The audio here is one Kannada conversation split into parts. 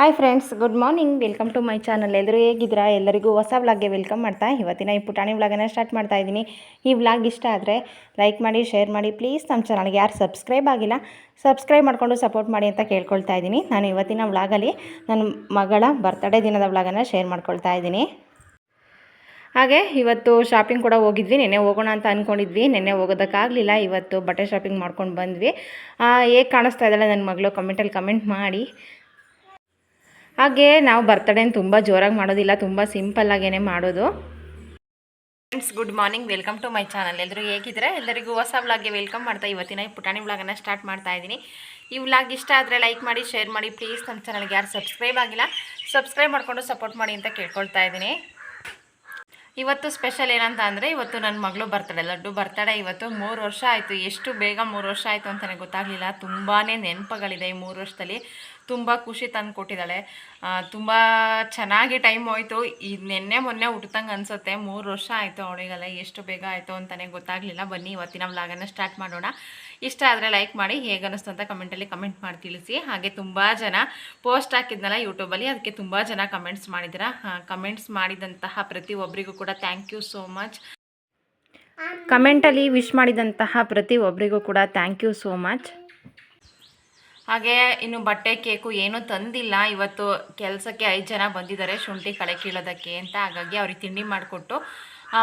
Hi friends good morning welcome to my channel ಎಲ್ಲರೂ ಹೇಗಿದ್ದೀರಾ? ಎಲ್ಲರಿಗೂ ಹೊಸ ವ್ಲಾಗ್ಗೆ ವೆಲ್ಕಮ್ ಮಾಡ್ತಾ ಇವತ್ತಿನ ಈ ಪುಟಾಣಿ ವ್ಲಾಗನ್ನು ಸ್ಟಾರ್ಟ್ ಮಾಡ್ತಾ ಇದ್ದೀನಿ. ಈ ವ್ಲಾಗ್ ಇಷ್ಟ ಆದರೆ ಲೈಕ್ ಮಾಡಿ ಶೇರ್ ಮಾಡಿ. ಪ್ಲೀಸ್ ನಮ್ಮ ಚಾನಲ್ಗೆ ಯಾರು ಸಬ್ಸ್ಕ್ರೈಬ್ ಆಗಿಲ್ಲ ಸಬ್ಸ್ಕ್ರೈಬ್ ಮಾಡಿಕೊಂಡು ಸಪೋರ್ಟ್ ಮಾಡಿ ಅಂತ ಕೇಳ್ಕೊಳ್ತಾ ಇದ್ದೀನಿ. ನಾನು ಇವತ್ತಿನ ವ್ಲಾಗಲ್ಲಿ ನನ್ನ ಮಗಳ ಬರ್ತ್ಡೇ ದಿನದ ವ್ಲಾಗನ್ನು ಶೇರ್ ಮಾಡ್ಕೊಳ್ತಾ ಇದ್ದೀನಿ. ಹಾಗೆ ಇವತ್ತು ಶಾಪಿಂಗ್ ಕೂಡ ಹೋಗಿದ್ವಿ. ನೆನ್ನೆ ಹೋಗೋಣ ಅಂತ ಅಂದ್ಕೊಂಡಿದ್ವಿ ನೆನ್ನೆ ಹೋಗೋದಕ್ಕಾಗಲಿಲ್ಲ ಇವತ್ತು ಬಟ್ಟೆ ಶಾಪಿಂಗ್ ಮಾಡ್ಕೊಂಡು ಬಂದ್ವಿ. ಹೇಗೆ ಕಾಣಿಸ್ತಾ ಇದ್ದಾಳೆ ನನ್ನ ಮಗಳು? ಕಮೆಂಟಲ್ಲಿ ಕಮೆಂಟ್ ಮಾಡಿ. ಹಾಗೆ ನಾವು ಬರ್ತಡೇನ ತುಂಬ ಜೋರಾಗಿ ಮಾಡೋದಿಲ್ಲ ತುಂಬ ಸಿಂಪಲ್ಲಾಗೇ ಮಾಡೋದು. Friends good morning welcome to my channel ಎಲ್ಲರೂ ಹೇಗಿದ್ರೆ ಎಲ್ಲರಿಗೂ ಹೊಸ ವ್ಲಾಗ್ಗೆ ವೆಲ್ಕಮ್ ಮಾಡ್ತಾ ಇವತ್ತಿನ ಈ ಪುಟಾಣಿ ವ್ಲಾಗನ್ನು ಸ್ಟಾರ್ಟ್ ಮಾಡ್ತಾ ಇದ್ದೀನಿ. ಈ ವ್ಲಾಗ್ ಇಷ್ಟ ಆದರೆ ಲೈಕ್ ಮಾಡಿ ಶೇರ್ ಮಾಡಿ ಪ್ಲೀಸ್ ನಮ್ಮ ಚಾನಲ್ಗೆ ಯಾರು ಸಬ್ಸ್ಕ್ರೈಬ್ ಆಗಿಲ್ಲ ಸಬ್ಸ್ಕ್ರೈಬ್ ಮಾಡಿಕೊಂಡು ಸಪೋರ್ಟ್ ಮಾಡಿ ಅಂತ ಕೇಳ್ಕೊಳ್ತಾ ಇದ್ದೀನಿ. ಇವತ್ತು ಸ್ಪೆಷಲ್ ಏನಂತ ಅಂದರೆ, ಇವತ್ತು ನನ್ನ ಮಗಳು ಬರ್ತಡೆ ಲಡ್ಡು ಬರ್ತಡೆ ಇವತ್ತು ಮೂರು ವರ್ಷ ಆಯಿತು. ಎಷ್ಟು ಬೇಗ ಮೂರು ವರ್ಷ ಆಯಿತು ಅಂತಲೇ ಗೊತ್ತಾಗಲಿಲ್ಲ. ತುಂಬಾ ನೆನಪುಗಳಿದೆ ಈ ಮೂರು ವರ್ಷದಲ್ಲಿ. ತುಂಬ ಖುಷಿ ತಂದು ಕೊಟ್ಟಿದ್ದಾಳೆ. ತುಂಬ ಚೆನ್ನಾಗಿ ಟೈಮ್ ಹೋಯಿತು. ಈ ನಿನ್ನೆ ಮೊನ್ನೆ ಹುಟ್ಟಂಗೆ ಅನಿಸುತ್ತೆ. ಮೂರು ವರ್ಷ ಆಯಿತು ಅವಳಿಗೆಲ್ಲ. ಎಷ್ಟು ಬೇಗ ಆಯಿತು ಅಂತಲೇ ಗೊತ್ತಾಗಲಿಲ್ಲ. ಬನ್ನಿ ಇವತ್ತಿನ ವ್ಲಾಗನ್ನು ಸ್ಟಾರ್ಟ್ ಮಾಡೋಣ. ಇಷ್ಟ ಆದರೆ ಲೈಕ್ ಮಾಡಿ. ಹೇಗೆ ಅನ್ನಿಸ್ತು ಅಂತ ಕಮೆಂಟಲ್ಲಿ ಕಮೆಂಟ್ ಮಾಡಿ ತಿಳಿಸಿ. ಹಾಗೆ ತುಂಬ ಜನ ಪೋಸ್ಟ್ ಹಾಕಿದ್ನಲ್ಲ ಯೂಟ್ಯೂಬಲ್ಲಿ ಅದಕ್ಕೆ ತುಂಬ ಜನ ಕಮೆಂಟ್ಸ್ ಮಾಡಿದ್ರ ಕಮೆಂಟ್ಸ್ ಮಾಡಿದಂತಹ ಪ್ರತಿಯೊಬ್ಬರಿಗೂ ಕೂಡ ಥ್ಯಾಂಕ್ ಯು ಸೋ ಮಚ್ ಕಮೆಂಟಲ್ಲಿ ವಿಶ್ ಮಾಡಿದಂತಹ ಪ್ರತಿ ಒಬ್ಬರಿಗೂ ಕೂಡ ಥ್ಯಾಂಕ್ ಯು ಸೋ ಮಚ್ ಹಾಗೆ ಇನ್ನು ಬಟ್ಟೆ ಕೇಕು ಏನೂ ತಂದಿಲ್ಲ. ಇವತ್ತು ಕೆಲಸಕ್ಕೆ ಐದು ಜನ ಬಂದಿದ್ದಾರೆ ಶುಂಠಿ ಕಳೆ ಕೀಳೋದಕ್ಕೆ ಅಂತ. ಹಾಗಾಗಿ ಅವ್ರಿಗೆ ತಿಂಡಿ ಮಾಡಿಕೊಟ್ಟು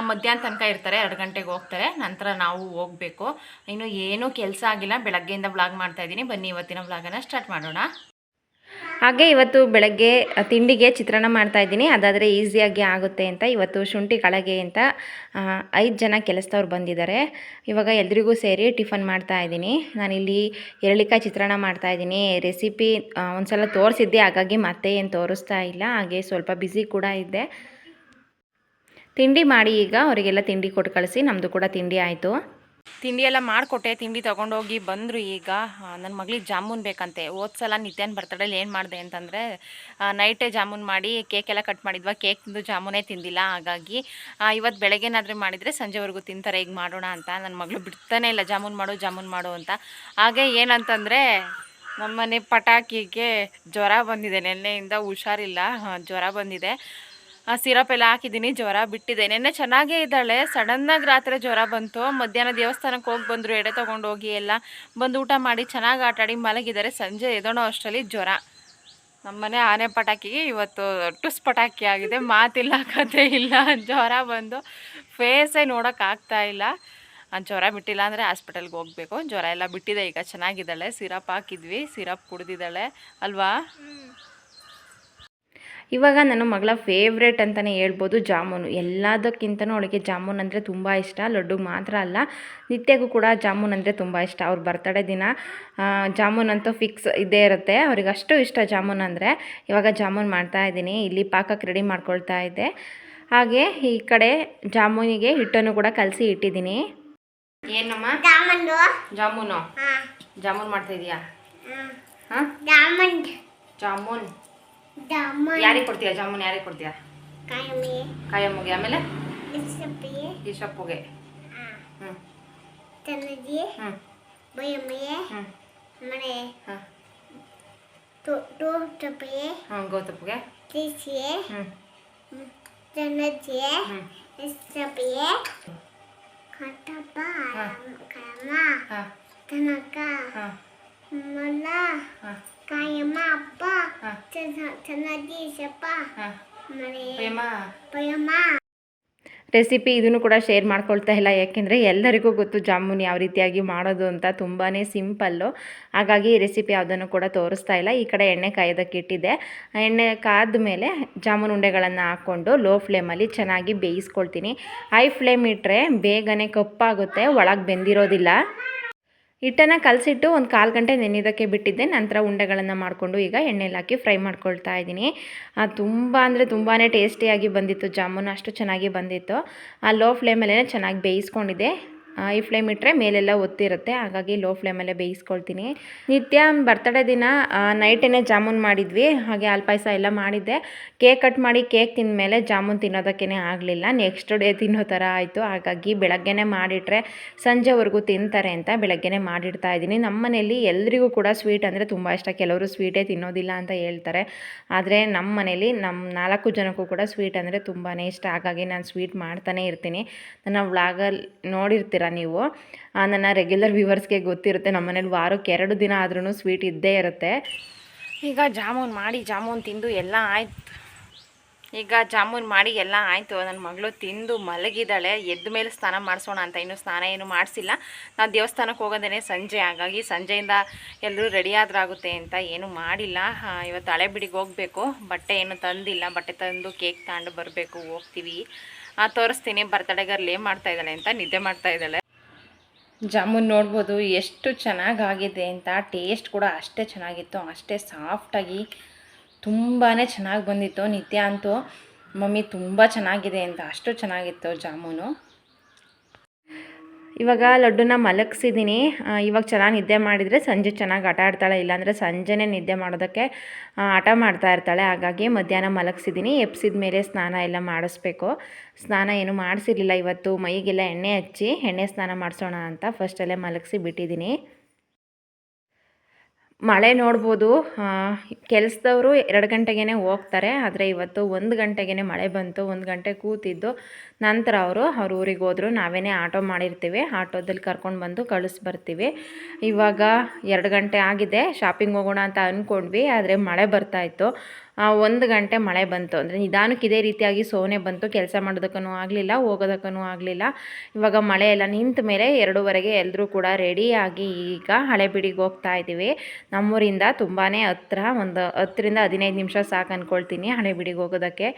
ಮಧ್ಯಾಹ್ನ ತನಕ ಇರ್ತಾರೆ, ಎರಡು ಗಂಟೆಗೆ ಹೋಗ್ತಾರೆ. ನಂತರ ನಾವು ಹೋಗಬೇಕು. ಇನ್ನು ಏನೂ ಕೆಲಸ ಆಗಿಲ್ಲ. ಬೆಳಗ್ಗೆಯಿಂದ ಬ್ಲಾಗ್ ಮಾಡ್ತಾಯಿದ್ದೀನಿ ಬನ್ನಿ, ಇವತ್ತಿನ ಬ್ಲಾಗನ್ನು ಸ್ಟಾರ್ಟ್ ಮಾಡೋಣ. ಹಾಗೆ ಇವತ್ತು ಬೆಳಗ್ಗೆ ತಿಂಡಿಗೆ ಚಿತ್ರಾನ್ನ ಮಾಡ್ತಾಯಿದ್ದೀನಿ ಅದಾದರೆ ಈಸಿಯಾಗಿ ಆಗುತ್ತೆ ಅಂತ. ಇವತ್ತು ಶುಂಠಿ ಕಳಗೆ ಅಂತ ಐದು ಜನ ಕೆಲಸದವ್ರು ಬಂದಿದ್ದಾರೆ. ಇವಾಗ ಎಲ್ರಿಗೂ ಸೇರಿ ಟಿಫನ್ ಮಾಡ್ತಾ ಇದ್ದೀನಿ. ನಾನಿಲ್ಲಿ ಎರಳಿಕಾಯಿ ಚಿತ್ರಾನ್ನ ಮಾಡ್ತಾಯಿದ್ದೀನಿ ರೆಸಿಪಿ ಒಂದು ಸಲ ತೋರಿಸಿದ್ದೆ, ಹಾಗಾಗಿ ಮತ್ತೆ ಏನು ತೋರಿಸ್ತಾ ಇಲ್ಲ. ಹಾಗೆ ಸ್ವಲ್ಪ ಬ್ಯುಸಿ ಕೂಡ ಇದ್ದೆ. ತಿಂಡಿ ಮಾಡಿ ಈಗ, ಅವರಿಗೆಲ್ಲ ತಿಂಡಿ ಕೊಟ್ಟು ಕಳಿಸಿ ನಮ್ಮದು ಕೂಡ ತಿಂಡಿ ಆಯಿತು. ತಿಂಡಿ ಎಲ್ಲ ಮಾಡಿಕೊಟ್ಟೆ, ತಿಂಡಿ ತೊಗೊಂಡೋಗಿ ಬಂದರು ಈಗ. ನನ್ನ ಮಗಳಿಗೆ ಜಾಮೂನ್ ಬೇಕಂತೆ. ಸಲ ನಿತ್ಯಾನ್ ಬರ್ತಡೇಲಿ ಏನು ಮಾಡಿದೆ ಅಂತಂದರೆ ನೈಟೇ ಜಾಮೂನ್ ಮಾಡಿ ಕೇಕ್ ಎಲ್ಲ ಕಟ್ ಮಾಡಿದ್ವಾ. ಕೇಕ್ ತಿಂದು ಜಾಮೂನೇ ತಿಂದಿಲ್ಲ, ಹಾಗಾಗಿ ಇವತ್ತು ಬೆಳಗ್ಗೆನಾದರೂ ಮಾಡಿದರೆ ಸಂಜೆವರೆಗೂ ತಿಂತಾರೆ ಈಗ ಮಾಡೋಣ ಅಂತ. ನನ್ನ ಮಗಳು ಬಿಡ್ತಾನೆ ಇಲ್ಲ, ಜಾಮೂನ್ ಮಾಡು ಜಾಮೂನ್ ಮಾಡು ಅಂತ. ಹಾಗೆ ಏನಂತಂದರೆ, ನಮ್ಮನೆ ಪಟಾಕಿಗೆ ಜ್ವರ ಬಂದಿದೆ. ನಿನ್ನೆಯಿಂದ ಹುಷಾರಿಲ್ಲ. ಜ್ವರ ಬಂದಿದೆ. ಸಿರಪ್ ಎಲ್ಲ ಹಾಕಿದ್ದೀನಿ, ಜ್ವರ ಬಿಟ್ಟಿದೆ. ನೆನ್ನೆ ಚೆನ್ನಾಗೇ ಇದ್ದಾಳೆ, ಸಡನ್ನಾಗಿ ರಾತ್ರಿ ಜ್ವರ ಬಂತು. ಮಧ್ಯಾಹ್ನ ದೇವಸ್ಥಾನಕ್ಕೆ ಹೋಗಿ ಬಂದರು, ಎಡೆ ತೊಗೊಂಡೋಗಿ ಎಲ್ಲ. ಬಂದು ಊಟ ಮಾಡಿ, ಚೆನ್ನಾಗಿ ಆಟಾಡಿ, ಮಲಗಿದ್ದಾರೆ. ಸಂಜೆ ಎದೋಣೋ ಅಷ್ಟರಲ್ಲಿ ಜ್ವರ. ನಮ್ಮನೆ ಆನೆ ಪಟಾಕಿಗೆ ಇವತ್ತು ಟುಸ್ ಪಟಾಕಿ ಆಗಿದೆ. ಮಾತಿಲ್ಲ, ಕತೆ ಇಲ್ಲ. ಜ್ವರ ಬಂದು ಫೇಸೇ ನೋಡೋಕ್ಕಾಗ್ತಾ ಇಲ್ಲ. ಜ್ವರ ಬಿಟ್ಟಿಲ್ಲ ಅಂದರೆ ಹಾಸ್ಪಿಟಲ್ಗೆ ಹೋಗಬೇಕು. ಜ್ವರ ಎಲ್ಲ ಬಿಟ್ಟಿದೆ, ಈಗ ಚೆನ್ನಾಗಿದ್ದಾಳೆ. ಸಿರಪ್ ಹಾಕಿದ್ವಿ, ಸಿರಪ್ ಕುಡ್ದಿದ್ದಾಳೆ. ಅಲ್ವಾ? ಇವಾಗ ನನ್ನ ಮಗಳ ಫೇವ್ರೇಟ್ ಅಂತಲೇ ಹೇಳ್ಬೋದು ಜಾಮೂನು. ಎಲ್ಲದಕ್ಕಿಂತನೂ ಅವಳಿಗೆ ಜಾಮೂನ್ ಅಂದರೆ ತುಂಬ ಇಷ್ಟ. ಲಡ್ಡು ಮಾತ್ರ ಅಲ್ಲ ನಿತ್ಯಗೂ ಕೂಡ ಜಾಮೂನ್ ಅಂದರೆ ತುಂಬ ಇಷ್ಟ. ಅವ್ರ ಬರ್ತಡೇ ದಿನ ಜಾಮೂನ್ ಅಂತೂ ಫಿಕ್ಸ್ ಇದ್ದೇ ಇರುತ್ತೆ. ಅವ್ರಿಗೆ ಅಷ್ಟು ಇಷ್ಟ ಜಾಮೂನ್ ಅಂದರೆ. ಇವಾಗ ಜಾಮೂನ್ ಮಾಡ್ತಾ ಇದ್ದೀನಿ. ಇಲ್ಲಿ ಪಾಕಕ್ಕೆ ರೆಡಿ ಮಾಡ್ಕೊಳ್ತಾ ಇದ್ದೆ. ಹಾಗೆ ಈ ಕಡೆ ಜಾಮೂನಿಗೆ ಹಿಟ್ಟನ್ನು ಕೂಡ ಕಲಸಿ ಇಟ್ಟಿದ್ದೀನಿ. ಏನಮ್ಮ? ಜಾಮೂನು. ಜಾಮೂನ್? ಮಾಡ್ತಾ ಇದೀಯಾ? ಜಾಮೂನ್. ಜಾಮೂನ್. ಯಾರಿಗೆ ಕೊಡ್ತೀಯ ಜಾಮೂನ್ ಯಾರಿಗೆ ಕೊಡ್ತೀಯ ಕಾಯಮ್ಮಗೆ ಆಮೇಲೆ ಈಶಪ್ಪಗೆ ಹ್ಞೂ ಹ್ಞೂ ಹ್ಞೂ ಗೌತಪ್ಗೆ ಹ್ಞೂ ಹಾಂ ಹಾಂ ಮಲ್ಲ ಹಾಂ ಕಾಯಮ್ಮ ಅಪ್ಪ. ಹಾಂ. ಚೆನ್ನಾಗಿ ಶಪ್ಪ ಹಾಂ. ಮನೆ. ಪ್ರೇಮ ಪಯಮ್ಮ ರೆಸಿಪಿ ಇದನ್ನು ಕೂಡ ಶೇರ್ ಮಾಡ್ಕೊಳ್ತಾ ಇಲ್ಲ. ಯಾಕೆಂದರೆ ಎಲ್ಲರಿಗೂ ಗೊತ್ತು ಜಾಮೂನ್ ಯಾವ ರೀತಿಯಾಗಿ ಮಾಡೋದು ಅಂತ ತುಂಬಾ ಸಿಂಪಲ್ಲು. ಹಾಗಾಗಿ ಈ ರೆಸಿಪಿ ಯಾವುದನ್ನು ಕೂಡ ತೋರಿಸ್ತಾ ಇಲ್ಲ. ಈ ಕಡೆ ಎಣ್ಣೆ ಕಾಯೋದಕ್ಕೆ ಇಟ್ಟಿದ್ದೆ. ಎಣ್ಣೆ ಕಾದ ಮೇಲೆ ಜಾಮೂನ್ ಉಂಡೆಗಳನ್ನು ಹಾಕ್ಕೊಂಡು ಲೋ ಫ್ಲೇಮಲ್ಲಿ ಚೆನ್ನಾಗಿ ಬೇಯಿಸ್ಕೊಳ್ತೀನಿ. ಹೈ ಫ್ಲೇಮ್ ಇಟ್ಟರೆ ಬೇಗನೆ ಕಪ್ಪಾಗುತ್ತೆ. ಒಳಗೆ ಬೆಂದಿರೋದಿಲ್ಲ. ಹಿಟ್ಟನ್ನು ಕಲಸಿಟ್ಟು ಒಂದು ಕಾಲು ಗಂಟೆ ನೆನೆಯೋದಕ್ಕೆ ಬಿಟ್ಟಿದ್ದೆ. ನಂತರ ಉಂಡೆಗಳನ್ನು ಮಾಡಿಕೊಂಡು ಈಗ ಎಣ್ಣೆಲಿ ಹಾಕಿ ಫ್ರೈ ಮಾಡ್ಕೊಳ್ತಾ ಇದ್ದೀನಿ. ತುಂಬ ಅಂದರೆ ತುಂಬಾ ಟೇಸ್ಟಿಯಾಗಿ ಬಂದಿತ್ತು. ಜಾಮೂನು ಅಷ್ಟು ಚೆನ್ನಾಗಿ ಬಂದಿತ್ತು. ಆ, ಲೋ ಫ್ಲೇಮಲ್ಲೇ ಚೆನ್ನಾಗಿ ಬೇಯಿಸ್ಕೊಂಡಿದ್ದೆ. ಈ ಫ್ಲೇಮ್ ಇಟ್ಟರೆ ಮೇಲೆಲ್ಲ ಒತ್ತಿರುತ್ತೆ. ಹಾಗಾಗಿ ಲೋ ಫ್ಲೇಮಲ್ಲೇ ಬೇಯಿಸ್ಕೊಳ್ತೀನಿ. ನಿತ್ಯ ಬರ್ತಡೇ ದಿನ ನೈಟೇ ಜಾಮೂನ್ ಮಾಡಿದ್ವಿ. ಹಾಗೆ ಹಾಲು ಪಾಯಸ ಎಲ್ಲ ಮಾಡಿದ್ದೆ. ಕೇಕ್ ಕಟ್ ಮಾಡಿ ಕೇಕ್ ತಿಂದಮೇಲೆ ಜಾಮೂನ್ ತಿನ್ನೋದಕ್ಕೇ ಆಗಲಿಲ್ಲ. ನೆಕ್ಸ್ಟ್ ಡೇ ತಿನ್ನೋ ಥರ ಆಯಿತು. ಹಾಗಾಗಿ ಬೆಳಗ್ಗೆನೇ ಮಾಡಿಟ್ರೆ ಸಂಜೆವರೆಗೂ ತಿಂತಾರೆ ಅಂತ ಬೆಳಗ್ಗೆನೇ ಮಾಡಿಡ್ತಾ ಇದ್ದೀನಿ. ನಮ್ಮ ಮನೆಯಲ್ಲಿ ಎಲ್ರಿಗೂ ಕೂಡ ಸ್ವೀಟ್ ಅಂದರೆ ತುಂಬ ಇಷ್ಟ. ಕೆಲವರು ಸ್ವೀಟೇ ತಿನ್ನೋದಿಲ್ಲ ಅಂತ ಹೇಳ್ತಾರೆ. ಆದರೆ ನಮ್ಮ ಮನೇಲಿ ನಮ್ಮ ನಾಲ್ಕು ಜನಕ್ಕೂ ಕೂಡ ಸ್ವೀಟ್ ಅಂದರೆ ತುಂಬಾ ಇಷ್ಟ. ಹಾಗಾಗಿ ನಾನು ಸ್ವೀಟ್ ಮಾಡ್ತಾನೆ ಇರ್ತೀನಿ. ನನ್ನ ವ್ಲಾಗಲ್ಲಿ ನೋಡಿರ್ತೀರ ನೀವು? ನನ್ನ ರೆಗ್ಯುಲರ್ ವ್ಯೂವರ್ಸ್ಗೆ ಗೊತ್ತಿರುತ್ತೆ. ನಮ್ಮ ಮನೇಲಿ ವಾರಕ್ಕೆ ಎರಡು ದಿನ ಆದ್ರೂ ಸ್ವೀಟ್ ಇದ್ದೇ ಇರುತ್ತೆ. ಈಗ ಜಾಮೂನ್ ಮಾಡಿ, ಜಾಮೂನ್ ತಿಂದು ಎಲ್ಲ ಆಯ್ತು. ಈಗ ಜಾಮೂನ್ ಮಾಡಿ ಎಲ್ಲ ಆಯಿತು. ನನ್ನ ಮಗಳು ತಿಂದು ಮಲಗಿದ್ದಾಳೆ. ಎದ್ದ ಮೇಲೆ ಸ್ನಾನ ಮಾಡಿಸೋಣ ಅಂತ ಇನ್ನೂ ಸ್ನಾನ ಏನು ಮಾಡಿಸಿಲ್ಲ. ನಾವು ದೇವಸ್ಥಾನಕ್ಕೆ ಹೋಗೋದೇ ಸಂಜೆ. ಹಾಗಾಗಿ ಸಂಜೆಯಿಂದ ಎಲ್ಲರೂ ರೆಡಿ ಆಗುತ್ತೆ ಅಂತ ಏನು ಮಾಡಿಲ್ಲ. ಇವತ್ತು ಹಳೆ ಬಿಡಿಗೆ ಹೋಗಬೇಕು. ಬಟ್ಟೆ ಏನು ತಂದಿಲ್ಲ. ಬಟ್ಟೆ ತಂದು ಕೇಕ್ ತಗೊಂಡು ಬರಬೇಕು. ಹೋಗ್ತೀವಿ. ತೋರಿಸ್ತೀನಿ ಬರ್ತಡೆಗರ್ಲಿ ಮಾಡ್ತಾ ಇದ್ದಾಳೆ ಅಂತ, ನಿದ್ದೆ ಮಾಡ್ತಾ ಇದ್ದಾಳೆ. ಜಾಮೂನ್ ನೋಡ್ಬೋದು, ಎಷ್ಟು ಚೆನ್ನಾಗಾಗಿದೆ ಅಂತ ಟೇಸ್ಟ್ ಕೂಡ ಅಷ್ಟೇ ಚೆನ್ನಾಗಿತ್ತು, ಅಷ್ಟೇ ಸಾಫ್ಟಾಗಿ ತುಂಬಾ ಚೆನ್ನಾಗಿ ಬಂದಿತ್ತು ನಿತ್ಯ ಅಂತೂ. ಮಮ್ಮಿ ತುಂಬ ಚೆನ್ನಾಗಿದೆ ಅಂತ, ಅಷ್ಟು ಚೆನ್ನಾಗಿತ್ತು ಜಾಮೂನು. ಇವಾಗ ಲಡ್ಡುನ ಮಲಗಿಸಿದ್ದೀನಿ ಇವಾಗ ಚೆನ್ನಾಗಿ ನಿದ್ದೆ ಮಾಡಿದರೆ ಸಂಜೆ ಚೆನ್ನಾಗಿ ಆಟ ಆಡ್ತಾಳೆ, ಇಲ್ಲಾಂದರೆ ಸಂಜೆನೇ ನಿದ್ದೆ ಮಾಡೋದಕ್ಕೆ ಆಟ ಮಾಡ್ತಾ ಇರ್ತಾಳೆ. ಹಾಗಾಗಿ ಮಧ್ಯಾಹ್ನ ಮಲಗಿಸಿದ್ದೀನಿ ಎಪ್ಸಿದ ಮೇಲೆ ಸ್ನಾನ ಎಲ್ಲ ಮಾಡಿಸ್ಬೇಕು. ಸ್ನಾನ ಏನು ಮಾಡಿಸಿರಲಿಲ್ಲ ಇವತ್ತು. ಮೈಗೆಲ್ಲ ಎಣ್ಣೆ ಹಚ್ಚಿ ಎಣ್ಣೆ ಸ್ನಾನ ಮಾಡಿಸೋಣ ಅಂತ ಫಸ್ಟಲ್ಲೇ ಮಲಗಿಸಿ ಬಿಟ್ಟಿದ್ದೀನಿ ಮಳೆ ನೋಡ್ಬೋದು. ಕೆಲಸದವರು ಎರಡು ಗಂಟೆಗೇ ಹೋಗ್ತಾರೆ, ಆದರೆ ಇವತ್ತು ಒಂದು ಗಂಟೆಗೇ ಮಳೆ ಬಂತು, ಒಂದು ಗಂಟೆ ಕೂತಿದ್ದು. ನಂತರ ಅವರು ಅವ್ರ ಊರಿಗೆ ಹೋದರು. ನಾವೇ ಆಟೋ ಮಾಡಿರ್ತೀವಿ, ಆಟೋದಲ್ಲಿ ಕರ್ಕೊಂಡು ಬಂದು ಕಳಿಸ್ಬರ್ತೀವಿ ಇವಾಗ ಎರಡು ಗಂಟೆ ಆಗಿದೆ ಶಾಪಿಂಗ್ ಹೋಗೋಣ ಅಂತ ಅಂದ್ಕೊಂಡ್ವಿ ಆದರೆ ಮಳೆ ಬರ್ತಾಯಿತ್ತು ಒಂದು ಗಂಟೆ ಮಳೆ ಬಂತು. ಅಂದರೆ ನಿಧಾನಕ್ಕೆ ಇದೇ ರೀತಿಯಾಗಿ ಸೋನೆ ಬಂತು. ಕೆಲಸ ಮಾಡೋದಕ್ಕೂ ಆಗಲಿಲ್ಲ ಹೋಗೋದಕ್ಕೂ ಆಗಲಿಲ್ಲ. ಇವಾಗ ಮಳೆ ಎಲ್ಲ ನಿಂತ ಮೇಲೆ ಎರಡೂವರೆಗೆ ಎಲ್ಲರೂ ಕೂಡ ರೆಡಿಯಾಗಿ ಈಗ ಹಳೆಬೀಡಿಗೆ ಹೋಗ್ತಾ ಇದ್ದೀವಿ. ನಮ್ಮೂರಿಂದ ತುಂಬಾ ಹತ್ರ ಒಂದು ಹತ್ತರಿಂದ ಹದಿನೈದು ನಿಮಿಷ ಸಾಕು ಅಂದ್ಕೊಳ್ತೀನಿ ಹಳೆಬೀಡಿಗೆ ಹೋಗೋದಕ್ಕೆ.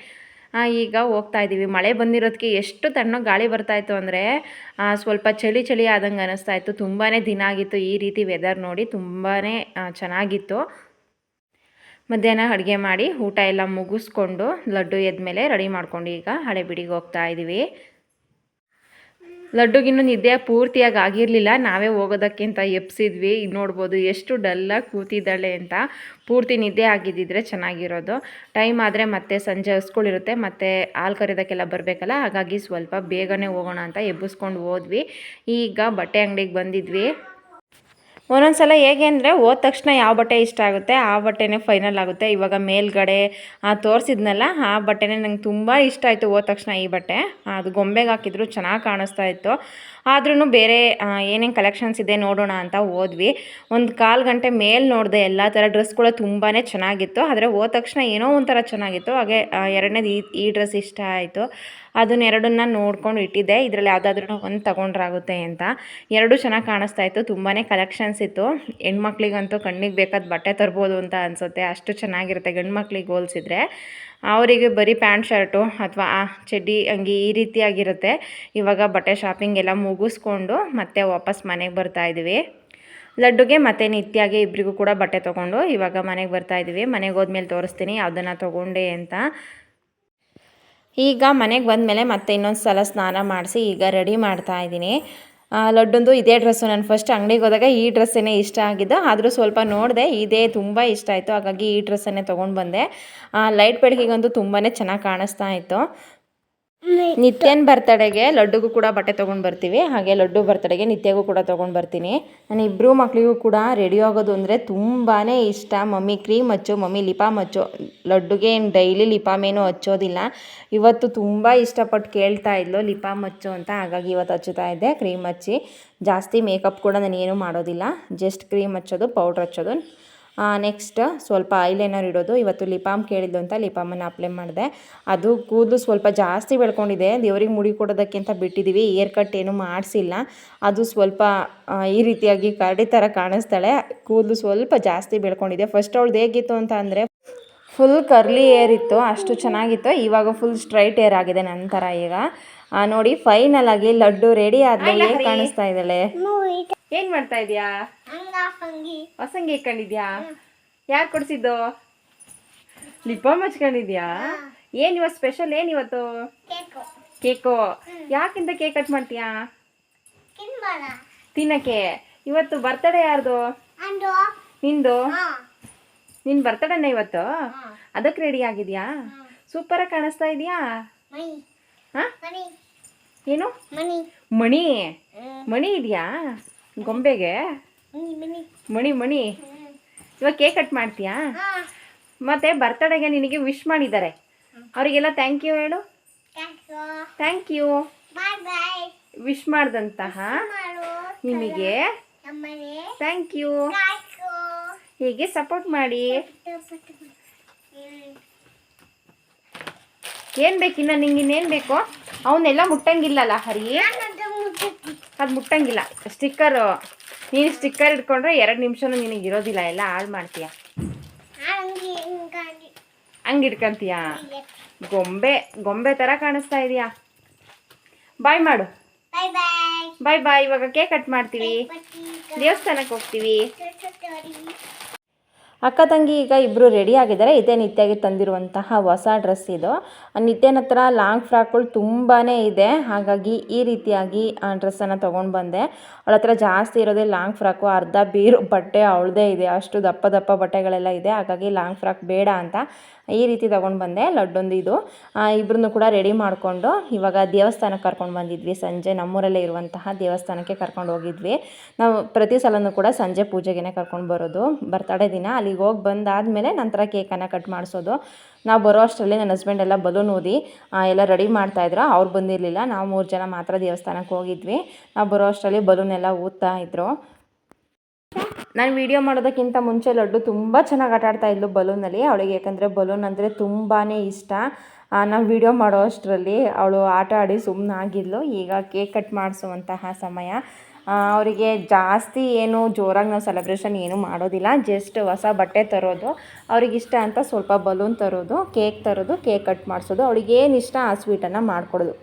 ಈಗ ಹೋಗ್ತಾ ಇದ್ದೀವಿ. ಮಳೆ ಬಂದಿರೋದಕ್ಕೆ ಎಷ್ಟು ತಣ್ಣಗೆ ಗಾಳಿ ಬರ್ತಾಯಿತ್ತು ಅಂದರೆ ಸ್ವಲ್ಪ ಚಳಿ ಚಳಿ ಆದಂಗೆ ಅನ್ನಿಸ್ತಾ ಇತ್ತು. ತುಂಬಾ ದಿನ ಆಗಿತ್ತು. ಈ ರೀತಿ ವೆದರ್ ನೋಡಿ ತುಂಬಾ ಚೆನ್ನಾಗಿತ್ತು. ಮಧ್ಯಾಹ್ನ ಅಡುಗೆ ಮಾಡಿ ಊಟ ಎಲ್ಲ ಮುಗಿಸ್ಕೊಂಡು ಲಡ್ಡು ಎದ್ಮೇಲೆ ರೆಡಿ ಮಾಡ್ಕೊಂಡು ಈಗ ಹಳೆಬೀಡಿಗೆ ಹೋಗ್ತಾ ಇದ್ದೀವಿ. ಲಡ್ಡುಗಿನ್ನೂ ನಿದ್ದೆ ಪೂರ್ತಿಯಾಗಿ ಆಗಿರಲಿಲ್ಲ. ನಾವೇ ಹೋಗೋದಕ್ಕಿಂತ ಎಪ್ಸಿದ್ವಿ ಈಗ ನೋಡ್ಬೋದು ಎಷ್ಟು ಡಲ್ಲಾಗಿ ಕೂತಿದ್ದಾಳೆ ಅಂತ. ಪೂರ್ತಿ ನಿದ್ದೆ ಆಗಿದ್ದಿದ್ರೆ ಚೆನ್ನಾಗಿರೋದು. ಟೈಮ್ ಆದರೆ ಮತ್ತೆ ಸಂಜೆ ಹಸ್ಗಳಿರುತ್ತೆ ಮತ್ತು ಹಾಲು ಕರೆಯೋದಕ್ಕೆಲ್ಲ ಬರಬೇಕಲ್ಲ? ಹಾಗಾಗಿ ಸ್ವಲ್ಪ ಬೇಗನೆ ಹೋಗೋಣ ಅಂತ ಎಬ್ಬಿಸ್ಕೊಂಡು ಹೋದ್ವಿ. ಈಗ ಬಟ್ಟೆ ಅಂಗಡಿಗೆ ಬಂದಿದ್ವಿ. ಒಂದೊಂದು ಸಲ ಹೇಗೆ ಅಂದರೆ ಹೋದ ತಕ್ಷಣ ಯಾವ ಬಟ್ಟೆ ಇಷ್ಟ ಆಗುತ್ತೆ, ಆ ಬಟ್ಟೆನೇ ಫೈನಲ್ ಆಗುತ್ತೆ. ಇವಾಗ ಮೇಲ್ಗಡೆ ತೋರಿಸಿದ್ನಲ್ಲ, ಆ ಬಟ್ಟೆನೇ ನಂಗೆ ತುಂಬ ಇಷ್ಟ ಆಯಿತು ಹೋದ ತಕ್ಷಣ ಈ ಬಟ್ಟೆ. ಅದು ಗೊಂಬೆಗೆ ಹಾಕಿದ್ರು ಚೆನ್ನಾಗಿ ಕಾಣಿಸ್ತಾ ಇತ್ತು. ಆದ್ರೂ ಬೇರೆ ಏನೇನು ಕಲೆಕ್ಷನ್ಸ್ ಇದೆ ನೋಡೋಣ ಅಂತ ಹೋದ್ವಿ. ಒಂದು ಕಾಲು ಗಂಟೆ ಮೇಲೆ ನೋಡಿದೆ ಎಲ್ಲ ಥರ ಡ್ರೆಸ್ಗಳು ತುಂಬಾ ಚೆನ್ನಾಗಿತ್ತು. ಆದರೆ ಹೋದ ತಕ್ಷಣ ಏನೋ ಒಂಥರ ಚೆನ್ನಾಗಿತ್ತು. ಹಾಗೆ ಎರಡನೇದು ಈ ಈ ಡ್ರೆಸ್ ಇಷ್ಟ ಆಯಿತು. ಅದನ್ನ ಎರಡನ್ನ ನೋಡ್ಕೊಂಡು ಇಟ್ಟಿದ್ದೆ. ಇದರಲ್ಲಿ ಯಾವುದಾದ್ರೂ ಒಂದು ತಗೊಂಡ್ರಾಗುತ್ತೆ ಅಂತ. ಎರಡು ಚೆನ್ನಾಗಿ ಕಾಣಿಸ್ತಾ ಇತ್ತು. ತುಂಬಾ ಕಲೆಕ್ಷನ್ಸ್ ಇತ್ತು. ಹೆಣ್ಮಕ್ಳಿಗಂತೂ ಕಣ್ಣಿಗೆ ಬೇಕಾದ ಬಟ್ಟೆ ತರ್ಬೋದು ಅಂತ ಅನಿಸುತ್ತೆ. ಅಷ್ಟು ಚೆನ್ನಾಗಿರುತ್ತೆ ಗಂಡು ಮಕ್ಳಿಗೆ ಹೋಲಿಸಿದ್ರೆ ಅವರಿಗೆ ಬರೀ ಪ್ಯಾಂಟ್, ಶರ್ಟು ಅಥವಾ ಆ ಚಡ್ಡಿ ಅಂಗಿ ಈ ರೀತಿಯಾಗಿರುತ್ತೆ. ಇವಾಗ ಬಟ್ಟೆ ಶಾಪಿಂಗ್ ಎಲ್ಲ ಮುಗಿಸ್ಕೊಂಡು ಮತ್ತೆ ವಾಪಸ್ ಮನೆಗೆ ಬರ್ತಾ ಇದ್ದೀವಿ ಲಡ್ಡುಗೆ ಮತ್ತು ನಿತ್ಯಾಗೆ ಇಬ್ಬರಿಗೂ ಕೂಡ ಬಟ್ಟೆ ತೊಗೊಂಡು ಇವಾಗ ಮನೆಗೆ ಬರ್ತಾ ಇದ್ದೀವಿ ಮನೆಗೆ ಹೋದ್ಮೇಲೆ ತೋರಿಸ್ತೀನಿ. ಯಾವುದನ್ನು ತೊಗೊಂಡೆ ಅಂತ. ಈಗ ಮನೆಗೆ ಬಂದಮೇಲೆ ಮತ್ತೆ ಇನ್ನೊಂದು ಸಲ ಸ್ನಾನ ಮಾಡಿಸಿ ಈಗ ರೆಡಿ ಮಾಡ್ತಾ ಇದ್ದೀನಿ. ಲಡ್ಡೊಂದು ಇದೇ ಡ್ರೆಸ್ಸು. ನಾನು ಫಸ್ಟ್ ಅಂಗಡಿಗೆ ಹೋದಾಗ ಈ ಡ್ರೆಸ್ಸೇ ಇಷ್ಟ ಆಗಿದ್ದು, ಆದರೂ ಸ್ವಲ್ಪ ನೋಡಿದೆ ಇದೇ ತುಂಬ ಇಷ್ಟ ಆಯಿತು. ಹಾಗಾಗಿ ಈ ಡ್ರೆಸ್ಸನ್ನೇ ತೊಗೊಂಡು ಬಂದೆ. ಲೈಟ್ ಬೆಳಕಿಗಂತೂ ತುಂಬಾ ಚೆನ್ನಾಗಿ ಕಾಣಿಸ್ತಾ ಇತ್ತು. ನಿತ್ಯನ್ ಬರ್ತಡೆಗೆ ಲಡ್ಡುಗೂ ಕೂಡ ಬಟ್ಟೆ ತೊಗೊಂಡು ಬರ್ತೀವಿ. ಹಾಗೆ ಲಡ್ಡು ಬರ್ತಡೆಗೆ ನಿತ್ಯಗೂ ಕೂಡ ತೊಗೊಂಡು ಬರ್ತೀನಿ. ನಾನು ಇಬ್ಬರು ಮಕ್ಕಳಿಗೂ ಕೂಡ ರೆಡಿ ಆಗೋದು ಅಂದರೆ ತುಂಬಾ ಇಷ್ಟ. ಮಮ್ಮಿ ಕ್ರೀಮ್ ಹಚ್ಚು, ಮಮ್ಮಿ ಲಿಪಾಮ್ ಹಚ್ಚು. ಲಡ್ಡುಗೆ ಏನು ಡೈಲಿ ಲಿಪಾಮೇನು ಹಚ್ಚೋದಿಲ್ಲ. ಇವತ್ತು ತುಂಬ ಇಷ್ಟಪಟ್ಟು ಕೇಳ್ತಾ ಇದ್ಲು ಲಿಪಾಮ್ ಹಚ್ಚು ಅಂತ. ಹಾಗಾಗಿ ಇವತ್ತು ಹಚ್ಚುತ್ತಾ ಇದ್ದೆ. ಕ್ರೀಮ್ ಹಚ್ಚಿ. ಜಾಸ್ತಿ ಮೇಕಪ್ ಕೂಡ ನಾನು ಏನೂ ಮಾಡೋದಿಲ್ಲ. ಜಸ್ಟ್ ಕ್ರೀಮ್ ಹಚ್ಚೋದು ಪೌಡ್ರ್ ಹಚ್ಚೋದು. ನೆಕ್ಸ್ಟ್ ಸ್ವಲ್ಪ ಐಲೈನರ್ ಇಡೋದು. ಇವತ್ತು ಲಿಪಾಮ್ ಕೇಳಿದ್ದು ಅಂತ ಲಿಪಾಮನ್ನು ಅಪ್ಲೈ ಮಾಡಿದೆ. ಅದು ಕೂದಲು ಸ್ವಲ್ಪ ಜಾಸ್ತಿ ಬೆಳ್ಕೊಂಡಿದೆ. ದೇವ್ರಿಗೆ ಮುಡಿ ಕೊಡೋದಕ್ಕೆ ಅಂತ ಬಿಟ್ಟಿದ್ದೀವಿ ಏರ್ ಕಟ್ ಏನು ಮಾಡಿಸಿಲ್ಲ. ಅದು ಸ್ವಲ್ಪ ಈ ರೀತಿಯಾಗಿ ಕರಡಿ ಥರ ಕಾಣಿಸ್ತಾಳೆ. ಕೂದಲು ಸ್ವಲ್ಪ ಜಾಸ್ತಿ ಬೆಳ್ಕೊಂಡಿದೆ. ಫಸ್ಟ್ ಅವಳದು ಹೇಗಿತ್ತು ಅಂತ ಅಂದರೆ ಫುಲ್ ಕರ್ಲಿ ಏರ್ ಇತ್ತು. ಅಷ್ಟು ಚೆನ್ನಾಗಿತ್ತು. ಇವಾಗ ಫುಲ್ ಸ್ಟ್ರೈಟ್ ಏರ್ ಆಗಿದೆ ನನ್ನ ಥರ ಈಗ. ನೋಡಿ ಫೈನಲ್ ಆಗಿ ಲಡ್ಡು ರೆಡಿ ಆದ್ಮೇಲೆ ಕಾಣಿಸ್ತಾ ಇದ್ದಾಳೆ? ಏನ್ ಮಾಡ್ತಾ ಇದೀಯಾ? ಹೊಸಂಗಿ ಇಟ್ಕೊಂಡಿದ್ಯಾ? ಯಾರು ಕೊಡ್ಸಿದ್ದು? ಲಿಪಾಮ್ ಹಚ್ಕೊಂಡಿದ್ಯಾ? ಏನ್ ಇವತ್ತು ಸ್ಪೆಷಲ್ ಏನ್ ಇವತ್ತು? ಕೇಕು. ಯಾಕಿಂತ ಕೇಕ್ ಕಟ್ ಮಾಡ್ತೀಯಾ? ತಿನ್ನಕ್ಕೆ. ಇವತ್ತು ಬರ್ತಡೇ ಯಾರ್ದು? ನಿಂದು? ನಿನ್ ಬರ್ತಡೇನ ಇವತ್ತು? ಅದಕ್ಕೆ ರೆಡಿ ಆಗಿದ್ಯಾ? ಸೂಪರಾಗಿ ಕಾಣಿಸ್ತಾ ಇದೆಯಾ? ಏನು? ಮಣಿ. ಮಣಿ ಇದೆಯಾ? ಗೊಂಬೆಗೆ? ಮಣಿ ಮಣಿ. ಇವಾಗ ಕೇಕ್ ಕಟ್ ಮಾಡ್ತೀಯಾ? ಮತ್ತೆ ಬರ್ತಡೆಗೆ ನಿನಗೆ ವಿಶ್ ಮಾಡಿದ್ದಾರೆ. ಅವರಿಗೆಲ್ಲ ಥ್ಯಾಂಕ್ ಯು ಹೇಳು. ಥ್ಯಾಂಕ್ ಯು ವಿಶ್ ಮಾಡಿದಂತಹ ನಿಮಗೆ ಥ್ಯಾಂಕ್ ಯು ಹೀಗೆ ಸಪೋರ್ಟ್ ಮಾಡಿ? ಏನ್ ಬೇಕಿನ್ನ ನಿಂಗೆ ಇನ್ನೇನು ಬೇಕು? ಅವನ್ನೆಲ್ಲ ಮುಟ್ಟಂಗಿಲ್ಲಲ್ಲ ಹರಿ? ಅದು ಮುಟ್ಟಂಗಿಲ್ಲ. ಸ್ಟಿಕ್ಕರು ನೀನು ಸ್ಟಿಕ್ಕರ್ ಇಟ್ಕೊಂಡ್ರೆ ಎರಡು ನಿಮಿಷನೂ ನಿನಗೆ ಇರೋದಿಲ್ಲ. ಎಲ್ಲ ಹಾಳು ಮಾಡ್ತೀಯ. ಹಂಗೆ ಇಟ್ಕೊಂತೀಯ? ಗೊಂಬೆ ಗೊಂಬೆ ಥರ ಕಾಣಿಸ್ತಾ ಇದೆಯಾ? ಬಾಯ್ ಮಾಡು. ಬಾಯ್ ಬಾಯ್ ಇವಾಗ ಕೇಕ್ ಕಟ್ ಮಾಡ್ತೀವಿ. ದೇವಸ್ಥಾನಕ್ಕೆ ಹೋಗ್ತೀವಿ. ಅಕ್ಕ ತಂಗಿ ಈಗ ಇಬ್ಬರು ರೆಡಿ ಆಗಿದ್ದಾರೆ. ಇದೇ ನಿತ್ಯಗೆ ತಂದಿರುವಂತಹ ಹೊಸ ಡ್ರೆಸ್ ಇದು. ನಿತ್ಯನ ಹತ್ರ ಲಾಂಗ್ ಫ್ರಾಕ್ಗಳು ತುಂಬಾ ಇದೆ. ಹಾಗಾಗಿ ಈ ರೀತಿಯಾಗಿ ಆ ಡ್ರೆಸ್ಸನ್ನು ತೊಗೊಂಡು ಬಂದೆ. ಅವಳ ಹತ್ರ ಜಾಸ್ತಿ ಇರೋದೇ ಲಾಂಗ್ ಫ್ರಾಕು ಅರ್ಧ ಬೀರು ಬಟ್ಟೆ ಅವಳದೇ ಇದೆ. ಅಷ್ಟು ದಪ್ಪ ದಪ್ಪ ಬಟ್ಟೆಗಳೆಲ್ಲ ಇದೆ. ಹಾಗಾಗಿ ಲಾಂಗ್ ಫ್ರಾಕ್ ಬೇಡ ಅಂತ ಈ ರೀತಿ ತೊಗೊಂಡು ಬಂದೆ, ಲಡ್ಡೊಂದು ಇದು. ಇಬ್ಬರನ್ನು ಕೂಡ ರೆಡಿ ಮಾಡಿಕೊಂಡು ಇವಾಗ ದೇವಸ್ಥಾನಕ್ಕೆ ಕರ್ಕೊಂಡು ಬಂದಿದ್ವಿ. ಸಂಜೆ ನಮ್ಮೂರಲ್ಲೇ ಇರುವಂತಹ ದೇವಸ್ಥಾನಕ್ಕೆ ಕರ್ಕೊಂಡು ಹೋಗಿದ್ವಿ. ನಾವು ಪ್ರತಿ ಸಲನೂ ಕೂಡ ಸಂಜೆ ಪೂಜೆಗೆ ಕರ್ಕೊಂಡು ಬರೋದು. ಬರ್ತಡೇ ದಿನ ಅಲ್ಲಿಗೆ ಹೋಗಿ ಬಂದಾದಮೇಲೆ ನಂತರ ಕೇಕನ್ನು ಕಟ್ ಮಾಡಿಸೋದು. ನಾವು ಬರೋ ಅಷ್ಟರಲ್ಲಿ ನನ್ನ ಹಸ್ಬೆಂಡ್ ಎಲ್ಲ ಬಲೂನ್ ಊದಿ ಎಲ್ಲ ರೆಡಿ ಮಾಡ್ತಾಯಿದ್ರು ಅವ್ರು ಬಂದಿರಲಿಲ್ಲ. ನಾವು ಮೂರು ಜನ ಮಾತ್ರ ದೇವಸ್ಥಾನಕ್ಕೆ ಹೋಗಿದ್ವಿ. ನಾವು ಬರೋ ಅಷ್ಟರಲ್ಲಿ ಬಲೂನ್ ಎಲ್ಲ ಊದ್ತಾ ಇದ್ರು. ನಾನು ವಿಡಿಯೋ ಮಾಡೋದಕ್ಕಿಂತ ಮುಂಚೆ ಲಡ್ಡು ತುಂಬ ಚೆನ್ನಾಗಿ ಆಟ ಆಡ್ತಾ ಇದ್ಲು ಬಲೂನಲ್ಲಿ. ಅವಳಿಗೆ ಯಾಕಂದರೆ ಬಲೂನ್ ಅಂದರೆ ತುಂಬಾ ಇಷ್ಟ. ನಾವು ವಿಡಿಯೋ ಮಾಡೋ ಅಷ್ಟರಲ್ಲಿ ಅವಳು ಆಟ ಆಡಿ ಸುಮ್ಮನೆ ಆಗಿದ್ಲು. ಈಗ ಕೇಕ್ ಕಟ್ ಮಾಡಿಸುವಂತಹ ಸಮಯ. ಅವರಿಗೆ ಜಾಸ್ತಿ ಏನು ಜೋರಾಗಿ ನಾವು ಸೆಲೆಬ್ರೇಷನ್ ಏನೂ ಮಾಡೋದಿಲ್ಲ. ಜಸ್ಟ್ ಹೊಸ ಬಟ್ಟೆ ತರೋದು. ಅವ್ರಿಗಿಷ್ಟ ಅಂತ ಸ್ವಲ್ಪ ಬಲೂನ್ ತರೋದು ಕೇಕ್ ತರೋದು ಕೇಕ್ ಕಟ್ ಮಾಡಿಸೋದು. ಅವಳಿಗೆ ಇಷ್ಟ ಆ ಸ್ವೀಟನ್ನು ಮಾಡಿಕೊಡೋದು.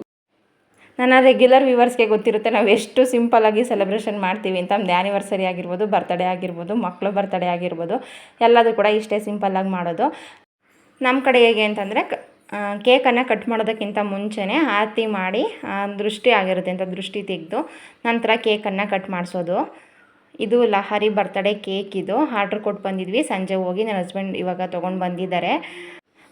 ನನ್ನ ರೆಗ್ಯುಲರ್ ವ್ಯೂವರ್ಸ್ಗೆ ಗೊತ್ತಿರುತ್ತೆ ನಾವು ಎಷ್ಟು ಸಿಂಪಲ್ಲಾಗಿ ಸೆಲೆಬ್ರೇಷನ್ ಮಾಡ್ತೀವಿ ಅಂತ. ನಮ್ದು ಆ್ಯನಿವರ್ಸರಿ ಆಗಿರ್ಬೋದು ಬರ್ತಡೇ ಆಗಿರ್ಬೋದು ಮಕ್ಕಳು ಬರ್ತಡೇ ಆಗಿರ್ಬೋದು, ಎಲ್ಲದೂ ಕೂಡ ಇಷ್ಟೇ ಸಿಂಪಲ್ಲಾಗಿ ಮಾಡೋದು. ನಮ್ಮ ಕಡೆ ಹೇಗೆ ಅಂತಂದರೆ ಕೇಕನ್ನು ಕಟ್ ಮಾಡೋದಕ್ಕಿಂತ ಮುಂಚೆನೇ ಆರತಿ ಮಾಡಿ ದೃಷ್ಟಿ ಆಗಿರುತ್ತೆ ಅಂತ ದೃಷ್ಟಿ ತೆಗೆದು ನಂತರ ಕೇಕನ್ನು ಕಟ್ ಮಾಡಿಸೋದು. ಇದು ಲಹರಿ ಬರ್ತಡೇ ಕೇಕ್ ಇದು. ಆರ್ಡ್ರ್ ಕೊಟ್ಟು ಬಂದಿದ್ವಿ. ಸಂಜೆ ಹೋಗಿ ನನ್ನ ಹಸ್ಬೆಂಡ್ ಇವಾಗ ತೊಗೊಂಡು ಬಂದಿದ್ದಾರೆ.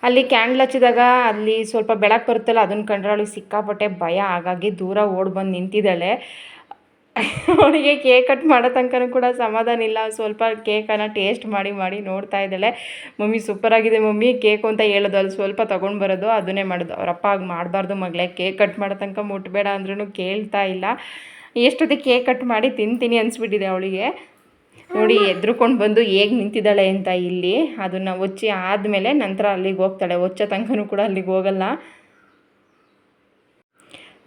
ಅಲ್ಲಿ ಕ್ಯಾಂಡ್ಲ್ ಹಚ್ಚಿದಾಗ ಅಲ್ಲಿ ಸ್ವಲ್ಪ ಬೆಳಕು ಬರುತ್ತಲ್ಲ, ಅದನ್ನು ಕಂಡ್ರೆ ಅವಳಿಗೆ ಸಿಕ್ಕಾಪಟ್ಟೆ ಭಯ. ಹಾಗಾಗಿ ದೂರ ಓಡಿ ಬಂದು ನಿಂತಿದ್ದಾಳೆ. ಅವಳಿಗೆ ಕೇಕ್ ಕಟ್ ಮಾಡೋ ತನಕನೂ ಕೂಡ ಸಮಾಧಾನ ಇಲ್ಲ. ಸ್ವಲ್ಪ ಕೇಕನ್ನು ಟೇಸ್ಟ್ ಮಾಡಿ ಮಾಡಿ ನೋಡ್ತಾ ಇದ್ದಾಳೆ. Mummy ಸೂಪರಾಗಿದೆ mummy. ಕೇಕು ಅಂತ ಹೇಳೋದು, ಅಲ್ಲಿ ಸ್ವಲ್ಪ ತೊಗೊಂಡು ಬರೋದು, ಅದನ್ನೇ ಮಾಡೋದು. ಅವರಪ್ಪ ಆಗಿ ಮಾಡಬಾರ್ದು ಮಗಳೇ. ಕೇಕ್ ಕಟ್ ಮಾಡೋ ತನಕ ಮುಟ್ಬೇಡ ಅಂದ್ರೂ ಕೇಳ್ತಾ ಇಲ್ಲ. ಎಷ್ಟೊತ್ತಿಗೆ ಕೇಕ್ ಕಟ್ ಮಾಡಿ ತಿಂತೀನಿ, ಅನಿಸ್ಬಿಟ್ಟಿದೆ ಅವಳಿಗೆ. ನೋಡಿ, ಎದ್ರುಕೊಂಡು ಬಂದು ಹೇಗೆ ನಿಂತಿದ್ದಾಳೆ ಅಂತ ಇಲ್ಲಿ. ಅದನ್ನು ಒಚ್ಚಿ ಆದಮೇಲೆ ನಂತರ ಅಲ್ಲಿಗೆ ಹೋಗ್ತಾಳೆ. ಒಚ್ಚ ತನಕನೂ ಕೂಡ ಅಲ್ಲಿಗೆ ಹೋಗಲ್ಲ.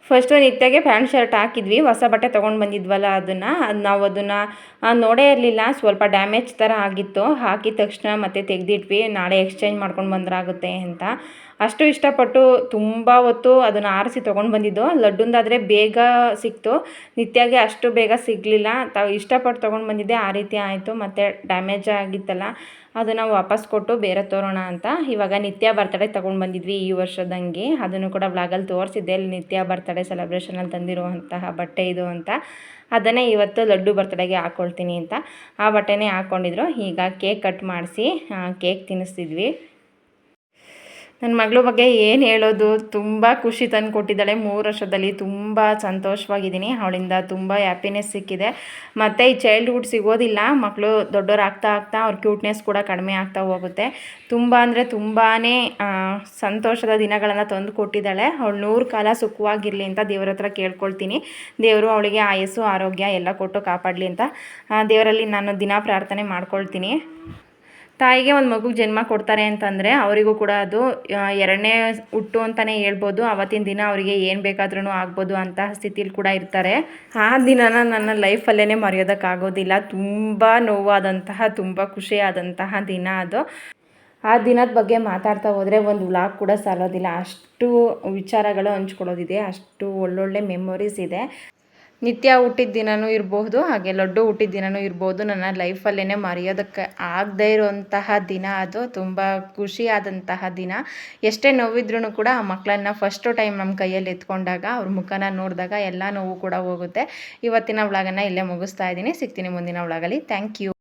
ಫಸ್ಟು ನಿತ್ಯಗೆ ಪ್ಯಾಂಟ್ ಶರ್ಟ್ ಹಾಕಿದ್ವಿ. ಹೊಸ ಬಟ್ಟೆ ತೊಗೊಂಡು ಬಂದಿದ್ವಲ್ಲ ಅದನ್ನು. ಅದು ನಾವು ಅದನ್ನು ನೋಡೇ ಇರಲಿಲ್ಲ. ಸ್ವಲ್ಪ ಡ್ಯಾಮೇಜ್ ಥರ ಆಗಿತ್ತು. ಹಾಕಿದ ತಕ್ಷಣ ಮತ್ತೆ ತೆಗೆದಿಟ್ವಿ. ನಾಳೆ ಎಕ್ಸ್ಚೇಂಜ್ ಮಾಡ್ಕೊಂಡು ಬಂದ್ರಾಗುತ್ತೆ ಅಂತ. ಅಷ್ಟು ಇಷ್ಟಪಟ್ಟು ತುಂಬ ಹೊತ್ತು ಅದನ್ನು ಆರಿಸಿ ತೊಗೊಂಡು ಬಂದಿದ್ದು. ಲಡ್ಡುಂದಾದರೆ ಬೇಗ ಸಿಕ್ತು. ನಿತ್ಯಾಗೆ ಅಷ್ಟು ಬೇಗ ಸಿಗಲಿಲ್ಲ. ತಾವು ಇಷ್ಟಪಟ್ಟು ತೊಗೊಂಡು ಬಂದಿದ್ದೆ, ಆ ರೀತಿ ಆಯಿತು. ಮತ್ತು ಡ್ಯಾಮೇಜ್ ಆಗಿತ್ತಲ್ಲ, ಅದನ್ನು ವಾಪಸ್ ಕೊಟ್ಟು ಬೇರೆ ತೋರೋಣ ಅಂತ. ಇವಾಗ ನಿತ್ಯ ಬರ್ತಡೇ ತೊಗೊಂಡು ಬಂದಿದ್ವಿ ಈ ವರ್ಷದಂಗೆ. ಅದನ್ನು ಕೂಡ ವ್ಲಾಗಲ್ಲಿ ತೋರಿಸಿದ್ದೆ. ಅಲ್ಲಿ ನಿತ್ಯ ಬರ್ತಡೇ ಸೆಲೆಬ್ರೇಷನಲ್ಲಿ ತಂದಿರುವಂತಹ ಬಟ್ಟೆ ಇದು ಅಂತ. ಅದನ್ನೇ ಇವತ್ತು ಲಡ್ಡು ಬರ್ತಡೇಗೆ ಹಾಕ್ಕೊಳ್ತೀನಿ ಅಂತ. ಆ ಬಟ್ಟೆನೇ ಹಾಕ್ಕೊಂಡಿದ್ರು ಈಗ ಕೇಕ್ ಕಟ್ ಮಾಡಿಸಿ ಕೇಕ್ ತಿನ್ನಿಸ್ತಿದ್ವಿ ನನ್ನ ಮಗಳ ಬಗ್ಗೆ ಏನು ಹೇಳೋದು? ತುಂಬ ಖುಷಿ ತಂದು ಕೊಟ್ಟಿದ್ದಾಳೆ. ಮೂರು ವರ್ಷದಲ್ಲಿ ತುಂಬ ಸಂತೋಷವಾಗಿದ್ದೀನಿ. ಅವಳಿಂದ ತುಂಬ ಹ್ಯಾಪಿನೆಸ್ ಸಿಕ್ಕಿದೆ. ಮತ್ತು ಈ ಚೈಲ್ಡ್ಹುಡ್ ಸಿಗೋದಿಲ್ಲ. ಮಕ್ಕಳು ದೊಡ್ಡವ್ರು ಆಗ್ತಾ ಅವ್ರ ಕ್ಯೂಟ್ನೆಸ್ ಕೂಡ ಕಡಿಮೆ ಆಗ್ತಾ ಹೋಗುತ್ತೆ. ತುಂಬ ಅಂದರೆ ತುಂಬಾ ಸಂತೋಷದ ದಿನಗಳನ್ನು ತಂದು ಕೊಟ್ಟಿದ್ದಾಳೆ. ಅವಳು ನೂರು ಕಾಲ ಸುಖವಾಗಿರಲಿ ಅಂತ ದೇವ್ರ ಹತ್ರ ಕೇಳ್ಕೊಳ್ತೀನಿ. ದೇವರು ಅವಳಿಗೆ ಆಯಸ್ಸು, ಆರೋಗ್ಯ ಎಲ್ಲ ಕೊಟ್ಟು ಕಾಪಾಡಲಿ ಅಂತ. ದೇವರಲ್ಲಿ ನಾನು ದಿನ ಪ್ರಾರ್ಥನೆ ಮಾಡ್ಕೊಳ್ತೀನಿ. ತಾಯಿಗೆ ಒಂದು ಮಗುಗೆ ಜನ್ಮ ಕೊಡ್ತಾರೆ ಅಂತಂದರೆ ಅವರಿಗೂ ಕೂಡ ಅದು ಎರಡನೇ ಹುಟ್ಟು ಅಂತಲೇ ಹೇಳ್ಬೋದು. ಅವತ್ತಿನ ದಿನ ಅವರಿಗೆ ಏನು ಬೇಕಾದ್ರೂ ಆಗ್ಬೋದು ಅಂತ ಸ್ಥಿತಿಲಿ ಕೂಡ ಇರ್ತಾರೆ. ಆ ದಿನನ ನನ್ನ ಲೈಫಲ್ಲೇ ಮರೆಯೋದಕ್ಕಾಗೋದಿಲ್ಲ. ತುಂಬ ನೋವಾದಂತಹ, ತುಂಬ ಖುಷಿಯಾದಂತಹ ದಿನ ಅದು. ಆ ದಿನದ ಬಗ್ಗೆ ಮಾತಾಡ್ತಾ ಹೋದರೆ ಒಂದು ವ್ಲಾಗ್ ಕೂಡ ಸಾಲೋದಿಲ್ಲ. ಅಷ್ಟು ವಿಚಾರಗಳು ಹಂಚ್ಕೊಳ್ಳೋದಿದೆ. ಅಷ್ಟು ಒಳ್ಳೊಳ್ಳೆ ಮೆಮೊರೀಸ್ ಇದೆ. ನಿತ್ಯ ಹುಟ್ಟಿದ ದಿನವೂ ಇರಬಹುದು, ಹಾಗೆ ಲಡ್ಡು ಹುಟ್ಟಿದ ದಿನವೂ ಇರ್ಬೋದು ನನ್ನ ಲೈಫಲ್ಲೇ ಮರೆಯೋದಕ್ಕೆ ಆಗದೇ ಇರುವಂತಹ ದಿನ ಅದು. ತುಂಬ ಖುಷಿಯಾದಂತಹ ದಿನ. ಎಷ್ಟೇ ನೋವಿದ್ರೂ ಕೂಡ ಆ ಮಕ್ಕಳನ್ನ ಫಸ್ಟು ಟೈಮ್ ನಮ್ಮ ಕೈಯಲ್ಲಿ ಎತ್ಕೊಂಡಾಗ, ಅವ್ರ ಮುಖನ ನೋಡಿದಾಗ ಎಲ್ಲ ನೋವು ಕೂಡ ಹೋಗುತ್ತೆ. ಇವತ್ತಿನ ವ್ಲಾಗನ್ನು ಇಲ್ಲೇ ಮುಗಿಸ್ತಾ ಇದ್ದೀನಿ. ಸಿಗ್ತೀನಿ ಮುಂದಿನ ಒಳಗಲ್ಲಿ ಥ್ಯಾಂಕ್ ಯು